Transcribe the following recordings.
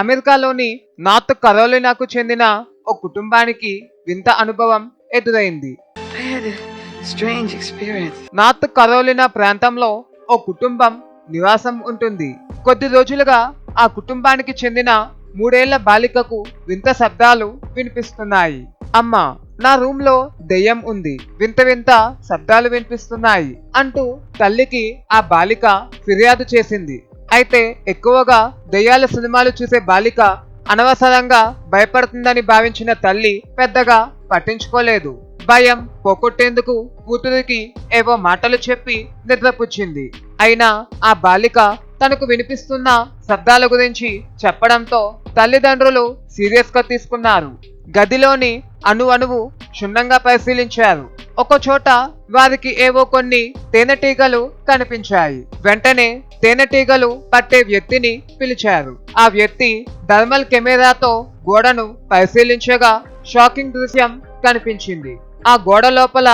అమెరికాలోని నార్త్ కరోలినాకు చెందిన ఓ కుటుంబానికి వింత అనుభవం ఎదురైంది. నార్త్ కరోలినా ప్రాంతంలో ఓ కుటుంబం నివాసం ఉంటుంది. కొద్ది రోజులుగా ఆ కుటుంబానికి చెందిన మూడేళ్ళ బాలికకు వింత శబ్దాలు వినిపిస్తున్నాయి. అమ్మా నా రూమ్లో దెయ్యం ఉంది. వింత వింత శబ్దాలు వినిపిస్తున్నాయి అంటూ తల్లికి ఆ బాలిక ఫిర్యాదు చేసింది. అయితే ఎక్కువగా దెయ్యాల సినిమాలు చూసే బాలిక అనవసరంగా భయపడుతుందని భావించిన తల్లి పెద్దగా పట్టించుకోలేదు. భయం పోగొట్టేందుకు కూతురికి ఏవో మాటలు చెప్పి నిద్రపుచ్చింది. అయినా ఆ బాలిక తనకు వినిపిస్తున్న శబ్దాల గురించి చెప్పడంతో తల్లిదండ్రులు సీరియస్గా తీసుకున్నారు. గదిలోని అణు అణువు క్షుణ్ణంగా పరిశీలించారు. ఒక చోట వారికి ఏవో కొన్ని తేనెటీగలు కనిపించాయి. వెంటనే తేనెటీగలు పట్టే వ్యక్తిని పిలిచారు. ఆ వ్యక్తి థర్మల్ కెమెరాతో గోడను పరిశీలించగా షాకింగ్ దృశ్యం కనిపించింది. ఆ గోడ లోపల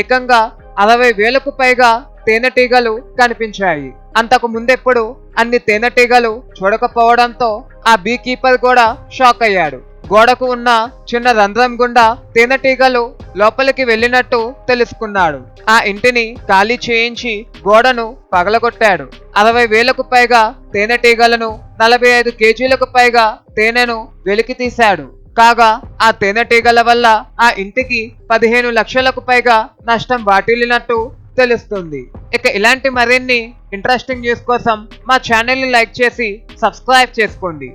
ఏకంగా అరవై వేలకు పైగా తేనెటీగలు కనిపించాయి. అంతకు ముందెప్పుడు అన్ని తేనెటీగలు చూడకపోవడంతో ఆ బీ కీపర్ కూడా షాక్ అయ్యాడు. గోడకు ఉన్న చిన్న రంధ్రం గుండా తేనెటీగలు లోపలికి వెళ్ళినట్టు తెలుసుకున్నాడు. ఆ ఇంటిని ఖాళీ చేయించి గోడను పగలగొట్టాడు. అరవై వేలకు పైగా తేనెటీగలను నలభై ఐదు కేజీలకు పైగా తేనెను వెలికి తీశాడు. కాగా ఆ తేనెటీగల వల్ల ఆ ఇంటికి పదిహేను లక్షలకు పైగా నష్టం వాటిల్లినట్టు తెలుస్తుంది. ఇక ఇలాంటి మరిన్ని ఇంట్రెస్టింగ్ న్యూస్ కోసం మా ఛానల్ని లైక్ చేసి సబ్స్క్రైబ్ చేసుకోండి.